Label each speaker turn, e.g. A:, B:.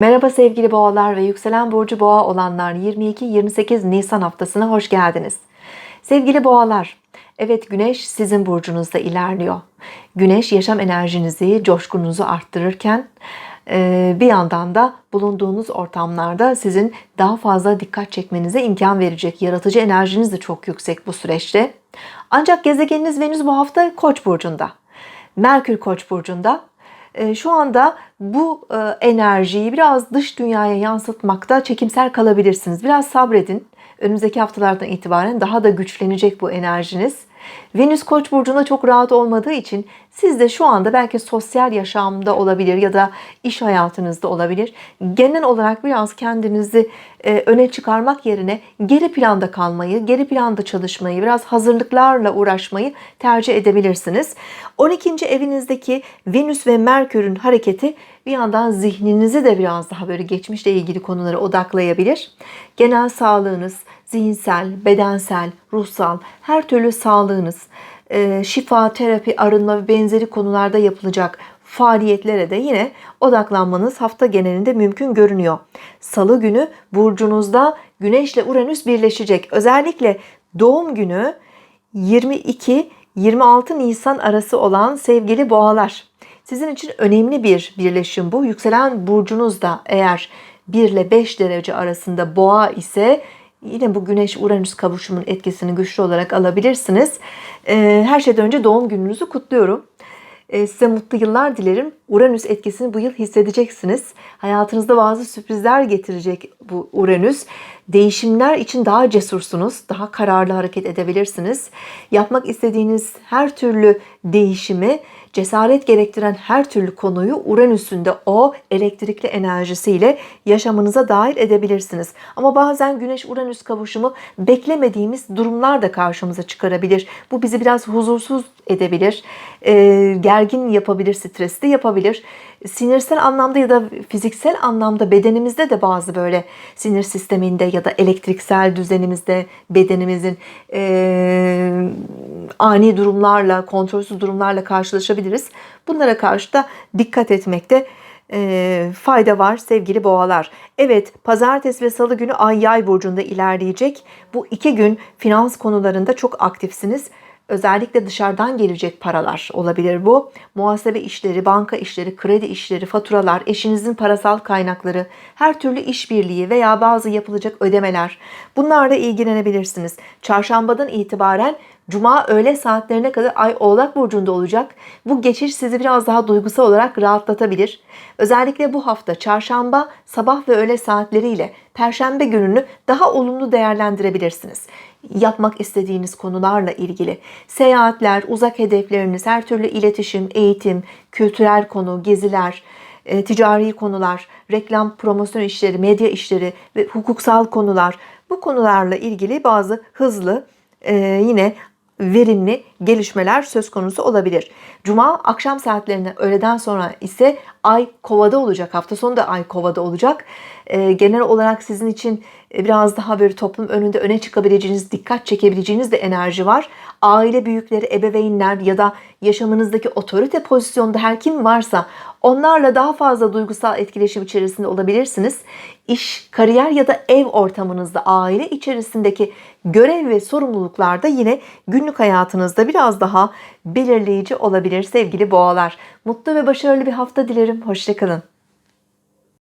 A: Merhaba sevgili boğalar ve yükselen burcu boğa olanlar 22-28 Nisan haftasına hoş geldiniz. Sevgili boğalar, evet güneş sizin burcunuzda ilerliyor. Güneş yaşam enerjinizi, coşkunuzu arttırırken e, bir yandan da bulunduğunuz ortamlarda sizin daha fazla dikkat çekmenize imkan verecek. Yaratıcı enerjiniz de çok yüksek bu süreçte. Ancak gezegeniniz Venüs bu hafta Koç burcunda. Merkür Koç burcunda şu anda bu e, enerjiyi biraz dış dünyaya yansıtmakta çekimser kalabilirsiniz. Biraz sabredin. Önümüzdeki haftalardan itibaren daha da güçlenecek bu enerjiniz. Venüs Koç burcunda çok rahat olmadığı için siz de şu anda belki sosyal yaşamda olabilir ya da iş hayatınızda olabilir. Genel olarak biraz kendinizi e, öne çıkarmak yerine geri planda kalmayı, geri planda çalışmayı, biraz hazırlıklarla uğraşmayı tercih edebilirsiniz. 12. evinizdeki Venüs ve Merkür'ün hareketi bir yandan zihninizi de biraz daha böyle geçmişle ilgili konulara odaklayabilir. Genel sağlığınız, zihinsel, bedensel, ruhsal her türlü sağlığınız, e, şifa, terapi, arınma ve benzeri konularda yapılacak faaliyetlere de yine odaklanmanız hafta genelinde mümkün görünüyor. Salı günü burcunuzda Güneş ile Uranüs birleşecek. Özellikle doğum günü 22-26 Nisan arası olan sevgili boğalar. Sizin için önemli bir birleşim bu. Yükselen burcunuz da eğer 1 ile 5 derece arasında boğa ise yine bu Güneş Uranüs kavuşumun etkisini güçlü olarak alabilirsiniz. Ee, her şeyden önce doğum gününüzü kutluyorum. Ee, size mutlu yıllar dilerim. Uranüs etkisini bu yıl hissedeceksiniz. Hayatınızda bazı sürprizler getirecek bu Uranüs. Değişimler için daha cesursunuz, daha kararlı hareket edebilirsiniz. Yapmak istediğiniz her türlü değişimi, cesaret gerektiren her türlü konuyu Uranüs'ün de o elektrikli enerjisiyle yaşamınıza dahil edebilirsiniz. Ama bazen Güneş-Uranüs kavuşumu beklemediğimiz durumlar da karşımıza çıkarabilir. Bu bizi biraz huzursuz edebilir, e, gergin yapabilir, stresli yapabilir. Sinirsel anlamda ya da fiziksel anlamda bedenimizde de bazı böyle sinir sisteminde ya da elektriksel düzenimizde bedenimizin e, ani durumlarla, kontrolsüz durumlarla karşılaşabiliriz. Bunlara karşı da dikkat etmekte e, fayda var sevgili boğalar. Evet pazartesi ve salı günü ay yay burcunda ilerleyecek. Bu iki gün finans konularında çok aktifsiniz. Özellikle dışarıdan gelecek paralar olabilir bu. Muhasebe işleri, banka işleri, kredi işleri, faturalar, eşinizin parasal kaynakları, her türlü işbirliği veya bazı yapılacak ödemeler. Bunlarla ilgilenebilirsiniz. Çarşambadan itibaren Cuma öğle saatlerine kadar Ay Oğlak Burcu'nda olacak. Bu geçiş sizi biraz daha duygusal olarak rahatlatabilir. Özellikle bu hafta çarşamba sabah ve öğle saatleriyle perşembe gününü daha olumlu değerlendirebilirsiniz. Yapmak istediğiniz konularla ilgili seyahatler, uzak hedefleriniz, her türlü iletişim, eğitim, kültürel konu, geziler, e, ticari konular, reklam, promosyon işleri, medya işleri ve hukuksal konular bu konularla ilgili bazı hızlı e, yine verimli gelişmeler söz konusu olabilir. Cuma akşam saatlerine öğleden sonra ise ay kovada olacak. Hafta sonu da ay kovada olacak. Ee, genel olarak sizin için biraz daha böyle toplum önünde öne çıkabileceğiniz, dikkat çekebileceğiniz de enerji var. Aile büyükleri, ebeveynler ya da yaşamınızdaki otorite pozisyonda her kim varsa onlarla daha fazla duygusal etkileşim içerisinde olabilirsiniz. İş, kariyer ya da ev ortamınızda, aile içerisindeki görev ve sorumluluklarda yine günlük hayatınızda biraz daha belirleyici olabilir sevgili boğalar. Mutlu ve başarılı bir hafta dilerim. Hoşçakalın.